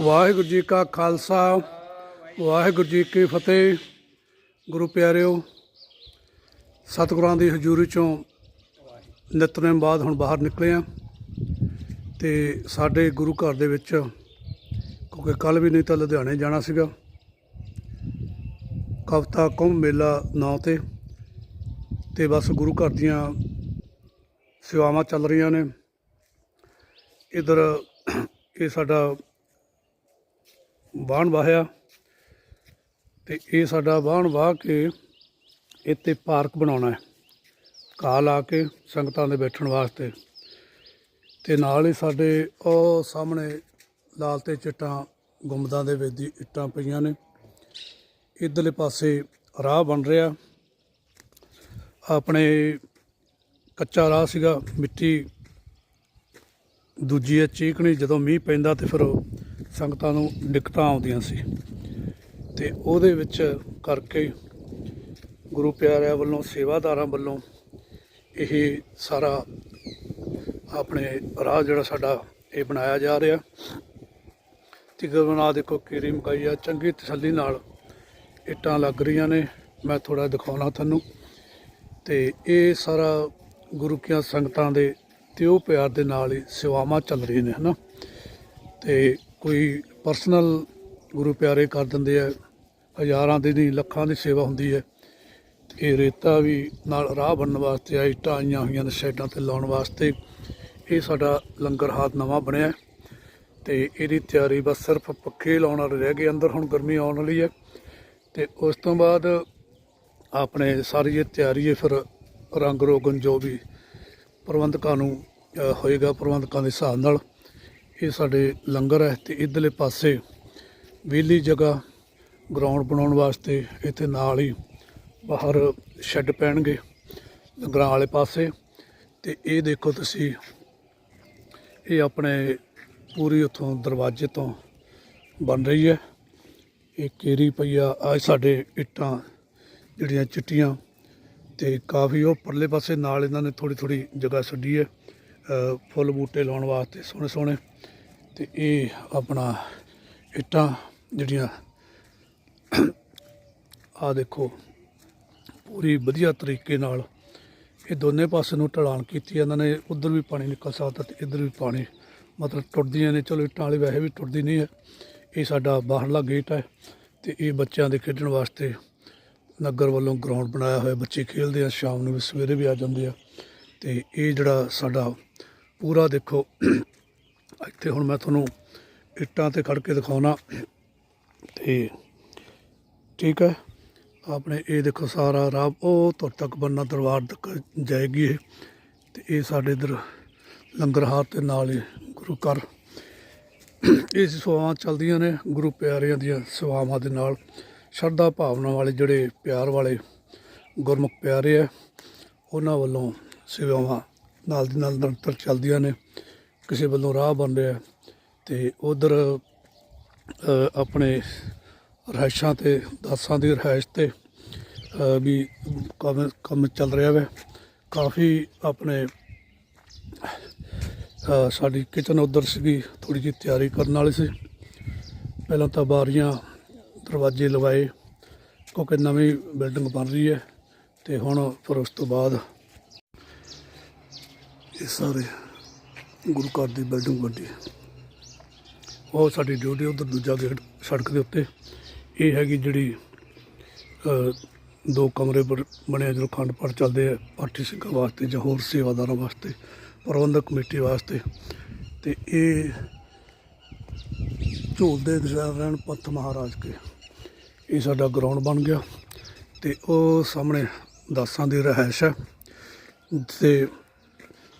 ਵਾਹਿਗੁਰੂ ਜੀ ਕਾ ਖਾਲਸਾ, ਵਾਹਿਗੁਰੂ ਜੀ ਕੀ ਫਤਿਹ। ਗੁਰੂ ਪਿਆਰਿਓ, ਸਤਿਗੁਰਾਂ ਦੀ ਹਜ਼ੂਰੀ ਚੋਂ ਨਿਤਨੇਮ ਬਾਅਦ ਹੁਣ ਬਾਹਰ ਨਿਕਲੇ ਆ ਤੇ ਸਾਡੇ ਗੁਰੂ ਘਰ ਦੇ ਵਿੱਚ, ਕਿਉਂਕਿ ਕੱਲ ਵੀ ਨਹੀਂ ਤਾਂ ਲੁਧਿਆਣੇ ਜਾਣਾ ਸੀਗਾ। ਕਵਤਾ ਕੁੰਭ ਮੇਲਾ ਨਾਂ ਤੇ ਤੇ ਬਸ ਗੁਰੂ ਘਰ ਦੀਆਂ ਸੇਵਾਵਾਂ ਚੱਲ ਰਹੀਆਂ ਨੇ। ਇਧਰ ਇਹ ਸਾਡਾ ਬਾਣ ਵਾਹਿਆ ਤੇ ਇਹ ਸਾਡਾ ਬਾਣ ਵਾਹ ਕੇ ਇੱਥੇ ਪਾਰਕ ਬਣਾਉਣਾ ਹੈ। ਘਾਹ ਲਾ ਕੇ ਸੰਗਤਾਂ ਦੇ ਬੈਠਣ ਵਾਸਤੇ ਤੇ ਨਾਲ ਹੀ ਸਾਡੇ ਉਹ ਸਾਹਮਣੇ ਲਾਲ ਤੇ ਚਿੱਟਾਂ ਗੁੰਮਦਾਂ ਦੇ ਵਿੱਚ ਦੀ ਇੱਟਾਂ ਪਈਆਂ ਨੇ। ਇਧਰਲੇ ਪਾਸੇ ਰਾਹ ਬਣ ਰਿਹਾ। ਆਪਣੇ ਕੱਚਾ ਰਾਹ ਸੀਗਾ, ਮਿੱਟੀ ਦੂਜੀ ਹੈ, ਚੀਕਣੀ, ਜਦੋਂ ਮੀਂਹ ਪੈਂਦਾ ਤੇ ਫਿਰ ਸੰਗਤਾਂ ਨੂੰ ਦਿੱਕਤਾਂ ਆਉਂਦੀਆਂ ਸੀ। ਤੇ ਉਹਦੇ ਵਿੱਚ ਕਰਕੇ ਗੁਰੂ ਪਿਆਰਿਆਂ ਵੱਲੋਂ, ਸੇਵਾਦਾਰਾਂ ਵੱਲੋਂ ਇਹ ਸਾਰਾ ਆਪਣੇ ਰਾਹ ਜਿਹੜਾ ਸਾਡਾ ਇਹ ਬਣਾਇਆ ਜਾ ਰਿਹਾ। ਤੇ ਗੁਰਨਾਥ ਦੇਖੋ ਕੀਰੀ ਮਕਾਈ ਆ, ਚੰਗੀ ਤਸੱਲੀ ਨਾਲ ਇੱਟਾਂ ਲੱਗ ਰਹੀਆਂ ਨੇ। ਮੈਂ ਥੋੜਾ ਦਿਖਾਉਣਾ ਤੁਹਾਨੂੰ। ਤੇ ਇਹ ਸਾਰਾ ਗੁਰੂ ਕੀਆਂ ਸੰਗਤਾਂ ਦੇ ਤੇ ਉਹ ਪਿਆਰ ਦੇ ਨਾਲ ਹੀ ਸੇਵਾਵਾਂ ਚੱਲ ਰਹੀਆਂ ਨੇ, ਹਨਾ? ਤੇ ਕੋਈ ਪਰਸਨਲ ਗੁਰੂ ਪਿਆਰੇ ਕਰ ਦਿੰਦੇ ਆ, ਹਜ਼ਾਰਾਂ ਦੀ ਨਹੀਂ, ਲੱਖਾਂ ਦੀ ਸੇਵਾ ਹੁੰਦੀ ਹੈ। ਇਹ ਰੇਤਾ ਵੀ ਨਾਲ ਰਾਹ ਬਣਨ ਵਾਸਤੇ ਆ ਇੱਟਾਂ ਆਈਆਂ ਹੋਈਆਂ ਨੇ ਸਾਈਡਾਂ ਤੇ ਲਾਉਣ ਵਾਸਤੇ। ਇਹ ਸਾਡਾ ਲੰਗਰ ਹਾਤ ਨਵਾਂ ਬਣਿਆ ਹੈ ਤੇ ਇਹਦੀ ਤਿਆਰੀ ਬਸ ਸਿਰਫ ਪੱਖੇ ਲਾਉਣ ਵਾਲੇ ਰਹਿ ਗਏ, ਅੰਦਰ ਹੁਣ ਗਰਮੀ ਆਉਣ ਵਾਲੀ ਹੈ। ਤੇ ਉਸ ਤੋਂ ਬਾਅਦ ਆਪਣੇ ਸਾਰੀ ਇਹ ਤਿਆਰੀ ਹੈ, ਫਿਰ ਰੰਗ ਰੋਗਨ ਜੋ ਵੀ ਪ੍ਰਬੰਧਕਾਂ ਨੂੰ ਹੋਏਗਾ ਪ੍ਰਬੰਧਕਾਂ ਦੇ ਹਿਸਾਬ ਨਾਲ ਇਹ ਸਾਡੇ ਲੰਗਰ ਹੈ ਤੇ ਇਧਰਲੇ ਪਾਸੇ ਵਿਹਲੀ ਜਗ੍ਹਾ ਗਰਾਊਂਡ ਬਣਾਉਣ ਵਾਸਤੇ ਇੱਥੇ ਨਾਲ ਹੀ ਬਾਹਰ ਸ਼ੈੱਡ ਪੈਣਗੇ ਲੰਗਰਾਂ ਵਾਲੇ ਪਾਸੇ। ਤੇ ਇਹ ਦੇਖੋ ਤੁਸੀਂ, ਇਹ ਆਪਣੇ ਪੂਰੀ ਉਥੋਂ ਦਰਵਾਜ਼ੇ ਤੋਂ ਬਣ ਰਹੀ ਹੈ। ਇਹ ਕੇਰੀ ਪਈਆ ਆ ਸਾਡੇ ਇੱਟਾਂ ਜਿਹੜੀਆਂ ਚਿੱਟੀਆਂ ਤੇ ਕਾਫੀ ਉਹ ਪਰਲੇ ਪਾਸੇ ਨਾਲ ਇਹਨਾਂ ਨੇ ਥੋੜੀ ਥੋੜੀ ਜਗ੍ਹਾ ਛੱਡੀ ਹੈ। ਫੁੱਲ ਬੂਟੇ ਲਾਉਣ ਵਾਸਤੇ ਸੋਹਣੇ ਸੋਹਣੇ ਤੇ ਇਹ ਆਪਣਾ ਇੱਟਾਂ ਜਿਹੜੀਆਂ ਆ ਦੇਖੋ, ਪੂਰੀ ਵਧੀਆ ਤਰੀਕੇ ਨਾਲ ਇਹ ਦੋਨੇ ਪਾਸੇ ਨੂੰ ਢਲਾਣ ਕੀਤੀ ਇਹਨਾਂ ਨੇ, ਉਧਰ ਵੀ ਪਾਣੀ ਨਿਕਲ ਸਕਦਾ ਤੇ ਇੱਧਰ ਵੀ ਪਾਣੀ ਮਤਲਬ ਟੁੱਟਦੀਆਂ ਨੇ, ਚਲੋ ਇੱਟਾਂ ਵਾਲੀ ਵੈਸੇ ਵੀ ਟੁੱਟਦੀ ਨਹੀਂ ਹੈ, ਇਹ ਸਾਡਾ ਬਾਹਰਲਾ ਗੇਟ ਹੈ ਤੇ ਇਹ ਬੱਚਿਆਂ ਦੇ ਖੇਡਣ ਵਾਸਤੇ ਨਗਰ ਵੱਲੋਂ ਗਰਾਊਂਡ ਬਣਾਇਆ ਹੋਇਆ, ਬੱਚੇ ਖੇਡਦੇ ਆ, ਸ਼ਾਮ ਨੂੰ ਵੀ ਸਵੇਰੇ ਵੀ ਆ ਜਾਂਦੇ ਆ ਤੇ ਇਹ ਜਿਹੜਾ ਸਾਡਾ ਪੂਰਾ ਦੇਖੋ। ਇੱਥੇ ਹੁਣ ਮੈਂ ਤੁਹਾਨੂੰ ਇੱਟਾਂ ਤੇ ਖੜ ਕੇ ਦਿਖਾਉਣਾ। ਤੇ ਠੀਕ ਹੈ। ਆਪਣੇ ਇਹ ਦੇਖੋ ਸਾਰਾ ਰਾਹ ਉਹ ਤੁਰ ਤੱਕ ਬੰਨਾ ਦਰਬਾਰ ਤੱਕ ਜਾਏਗੀ ਇਹ। ਤੇ ਇਹ ਸਾਡੇ ਇਧਰ ਲੰਗਰ ਹਾਰ ਤੇ ਨਾਲ ਹੀ ਗੁਰੂ ਘਰ। ਇਹ ਸੇਵਾਵਾਂ ਚੱਲਦੀਆਂ ਨੇ ਗੁਰੂ ਪਿਆਰਿਆਂ ਦੀਆਂ ਸੇਵਾਵਾਂ ਦੇ ਨਾਲ। ਸ਼ਰਧਾ ਭਾਵਨਾ ਵਾਲੇ ਜਿਹੜੇ ਪਿਆਰ ਵਾਲੇ ਗੁਰਮੁਖ ਪਿਆਰੇ ਆ, ਉਹਨਾਂ ਵੱਲੋਂ ਸੇਵਾਵਾਂ ਨਾਲ ਦੀ ਨਾਲ ਨਿਰੰਤਰ ਚੱਲਦੀਆਂ ਨੇ, ਕਿਸੇ ਵੱਲੋਂ ਰਾਹ ਬਣ ਰਿਹਾ ਤੇ ਉਧਰ ਆਪਣੇ ਰਿਹਾਇਸ਼ਾਂ ਤੇ, ਦਾਸਾਂ ਦੀ ਰਿਹਾਇਸ਼ ਤੇ ਵੀ ਕੰਮ ਕੰਮ ਚੱਲ ਰਿਹਾ ਹੈ ਕਾਫੀ ਆਪਣੇ ਸਾਡੀ ਕਿਚਨ ਉਧਰ ਸੀਗੀ ਥੋੜੀ ਜਿਹੀ ਤਿਆਰੀ ਕਰਨ ਵਾਲੀ ਸੀ। ਪਹਿਲਾਂ ਤਾਂ ਬਾਰੀਆਂ ਦਰਵਾਜ਼ੇ ਲਵਾਏ, ਕਿਉਂਕਿ ਨਵੀਂ ਬਿਲਡਿੰਗ ਬਣ ਰਹੀ ਹੈ ਤੇ ਹੁਣ ਫਿਰ ਉਸ ਤੋਂ ਬਾਅਦ ਇਹ ਸਾਰੇ ਗੁਰੂ ਘਰ ਦੀ ਬਿਲਡਿੰਗ ਵੱਡੀ ਉਹ ਸਾਡੀ ਡਿਊਟੀ ਉਧਰ ਦੂਜਾ ਗੇਟ ਸੜਕ ਦੇ ਉੱਤੇ। ਇਹ ਹੈਗੀ ਜਿਹੜੀ ਦੋ ਕਮਰੇ ਬਣੇ ਜਦੋਂ ਖੰਡ ਪਾਠ ਚੱਲਦੇ ਆ, ਪਾਠੀ ਸਿੰਘਾਂ ਵਾਸਤੇ ਜਾਂ ਹੋਰ ਸੇਵਾਦਾਰਾਂ ਵਾਸਤੇ, ਪ੍ਰਬੰਧਕ ਕਮੇਟੀ ਵਾਸਤੇ। ਤੇ ਇਹ ਝੋਲਦੇ ਦਸ਼ਾਰਨ ਪੰਥ ਮਹਾਰਾਜ ਕੇ। ਇਹ ਸਾਡਾ ਗਰਾਊਂਡ ਬਣ ਗਿਆ। ਤੇ ਉਹ ਸਾਹਮਣੇ ਦਾਸਾਂ ਦੀ ਰਹਿائش ਹੈ। ਤੇ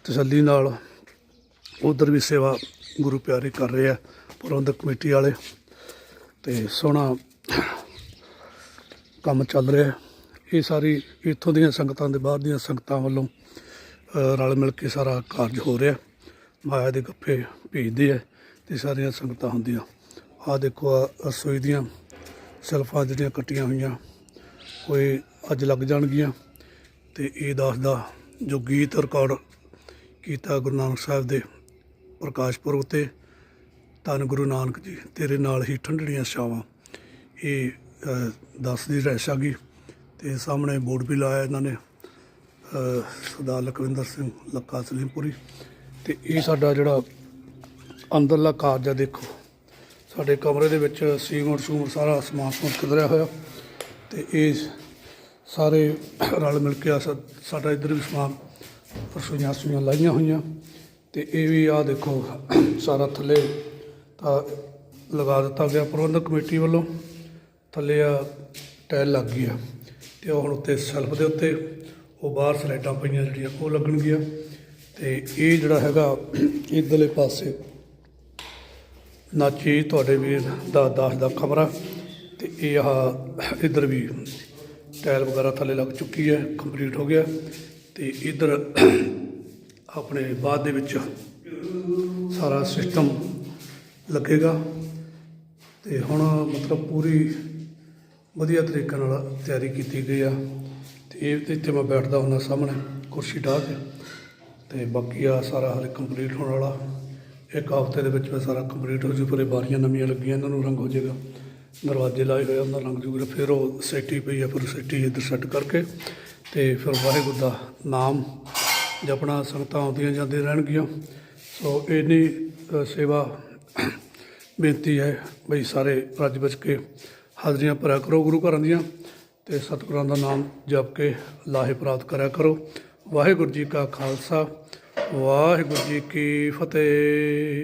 ਤਸੱਲੀ ਨਾਲ ਉਧਰ ਵੀ ਸੇਵਾ ਗੁਰੂ ਪਿਆਰੇ ਕਰ ਰਹੇ ਆ, ਪ੍ਰਬੰਧਕ ਕਮੇਟੀ ਵਾਲੇ। ਤੇ ਸੋਹਣਾ ਕੰਮ ਚੱਲ ਰਿਹਾ ਇਹ ਸਾਰੀ ਇੱਥੋਂ ਦੀਆਂ ਸੰਗਤਾਂ ਦੇ ਬਾਹਰ ਦੀਆਂ ਸੰਗਤਾਂ ਵੱਲੋਂ ਰਲ ਮਿਲ ਕੇ ਸਾਰਾ ਕਾਰਜ ਹੋ ਰਿਹਾ। ਮਾਇਆ ਦੇ ਗੱਫੇ ਭੇਜਦੇ ਆ ਤੇ ਸਾਰੀਆਂ ਸੰਗਤਾਂ ਹੁੰਦੀਆਂ। ਆ ਦੇਖੋ ਆ ਰਸੋਈ ਦੀਆਂ ਸਲਫਾਂ ਜਿਹੜੀਆਂ ਕੱਟੀਆਂ ਹੋਈਆਂ ਕੋਈ ਅੱਜ ਲੱਗ ਜਾਣਗੀਆਂ। ਤੇ ਇਹ ਦੱਸਦਾ ਜੋ ਗੀਤ ਰਿਕਾਰਡ ਕੀਤਾ ਗੁਰੂ ਨਾਨਕ ਸਾਹਿਬ ਦੇ ਪ੍ਰਕਾਸ਼ ਪੁਰਬ ਤੇ। ਧੰਨ ਗੁਰੂ ਨਾਨਕ ਜੀ, ਤੇਰੇ ਨਾਲ ਹੀ ਠੰਡੜੀਆਂ ਛਾਵਾਂ। ਇਹ ਦੱਸ ਦੀ ਰਹਿਸ਼ ਆ ਗਈ ਤੇ ਸਾਹਮਣੇ ਬੋਰਡ ਵੀ ਲਾਇਆ ਇਹਨਾਂ ਨੇ ਸਰਦਾਰ ਲਖਵਿੰਦਰ ਸਿੰਘ ਲੱਕਾ ਸਲੀਮਪੁਰੀ। ਤੇ ਇਹ ਸਾਡਾ ਜਿਹੜਾ ਅੰਦਰਲਾ ਕਾਰਜ ਆ, ਦੇਖੋ। ਸਾਡੇ ਕਮਰੇ ਦੇ ਵਿੱਚ ਸੀਮਟ ਸੂਮਟ ਸਾਰਾ ਸਮਾਨ ਸਮੂਨ ਖਿਲਰਿਆ ਹੋਇਆ। ਤੇ ਇਹ ਸਾਰੇ ਰਲ ਮਿਲ ਕੇ ਆ ਸਾਡਾ ਇੱਧਰ ਵੀ ਸਮਾਨ ਰਸੋਈਆਂ ਸੂਈਆਂ ਲਾਈਆਂ ਹੋਈਆਂ। ਤੇ ਇਹ ਵੀ ਆ ਦੇਖੋ, ਸਾਰਾ ਥੱਲੇ ਤਾਂ ਲਗਾ ਦਿੱਤਾ ਗਿਆ ਪ੍ਰਬੰਧਕ ਕਮੇਟੀ ਵੱਲੋਂ। ਥੱਲੇ ਆ ਟਾਇਲ ਲੱਗ ਗਈ ਆ। ਤੇ ਹੁਣ ਉੱਤੇ ਸੈਲਫ ਦੇ ਉੱਤੇ ਉਹ ਬਾਹਰ ਸਲਾਈਡਾਂ ਪਈਆਂ ਜਿਹੜੀਆਂ, ਉਹ ਲੱਗਣਗੀਆਂ ਤੇ ਇਹ ਜਿਹੜਾ ਹੈਗਾ, ਇੱਧਰਲੇ ਪਾਸੇ ਨਾਚੀ ਤੁਹਾਡੇ ਵੀਰ ਦਾ ਦਾਸ ਦਾ ਕਮਰਾ। ਤੇ ਇਹ ਆਹ ਇੱਧਰ ਵੀ ਟਾਇਲ ਵਗੈਰਾ ਥੱਲੇ ਲੱਗ ਚੁੱਕੀ ਹੈ, ਕੰਪਲੀਟ ਹੋ ਗਿਆ। ਤੇ ਇੱਧਰ ਆਪਣੇ ਬਾਅਦ ਦੇ ਵਿੱਚ ਸਾਰਾ ਸਿਸਟਮ ਲੱਗੇਗਾ ਤੇ ਹੁਣ ਮਤਲਬ ਪੂਰੀ ਵਧੀਆ ਤਰੀਕੇ ਨਾਲ ਤਿਆਰੀ ਕੀਤੀ ਗਈ ਆ ਤੇ ਇਹ ਤੇ ਇੱਥੇ ਮੈਂ ਬੈਠਦਾ ਹੁੰਦਾ ਸਾਹਮਣੇ ਕੁਰਸੀ ਢਾਹ ਕੇ ਤੇ ਬਾਕੀ ਆ ਸਾਰਾ ਹਲੇ ਕੰਪਲੀਟ ਹੋਣ ਵਾਲਾ। ਇੱਕ ਹਫ਼ਤੇ ਦੇ ਵਿੱਚ ਮੈਂ ਸਾਰਾ ਕੰਪਲੀਟ ਹੋ ਜੂ, ਪੂਰੇ ਬਾਰੀਆਂ ਨਵੀਆਂ ਲੱਗੀਆਂ, ਇਹਨਾਂ ਨੂੰ ਰੰਗ ਹੋ ਜਾਏਗਾ। ਦਰਵਾਜ਼ੇ ਲਾਏ ਹੋਏ ਆ, ਉਹਨਾਂ ਰੰਗ ਜੂਗਾ ਫਿਰ ਉਹ ਸੈਟੀ ਪਈ ਆ ਫਿਰ ਸੈਟੀ ਇੱਧਰ ਸੈੱਟ ਕਰਕੇ ਤੇ ਫਿਰ ਵਾਹਿਗੁਰੂ ਦਾ ਨਾਮ ਜਪਣਾ ਸੰਗਤਾਂ ਆਉਂਦੀਆਂ ਜਾਂਦੀਆਂ ਰਹਿਣਗੀਆਂ। ਸੋ ਇੰਨੀ ਸੇਵਾ ਬੇਨਤੀ ਹੈ ਬਈ ਸਾਰੇ ਰੱਜ ਬਚ ਕੇ ਹਾਜ਼ਰੀਆਂ ਭਰਿਆ ਕਰੋ ਗੁਰੂ ਘਰਾਂ ਦੀਆਂ ਤੇ ਸਤਿਗੁਰਾਂ ਦਾ ਨਾਮ ਜਪ ਕੇ ਲਾਹੇ ਪ੍ਰਾਪਤ ਕਰਿਆ ਕਰੋ। ਵਾਹਿਗੁਰੂ ਜੀ ਕਾ ਖਾਲਸਾ ਵਾਹਿਗੁਰੂ ਜੀ ਕੀ ਫਤਿਹ।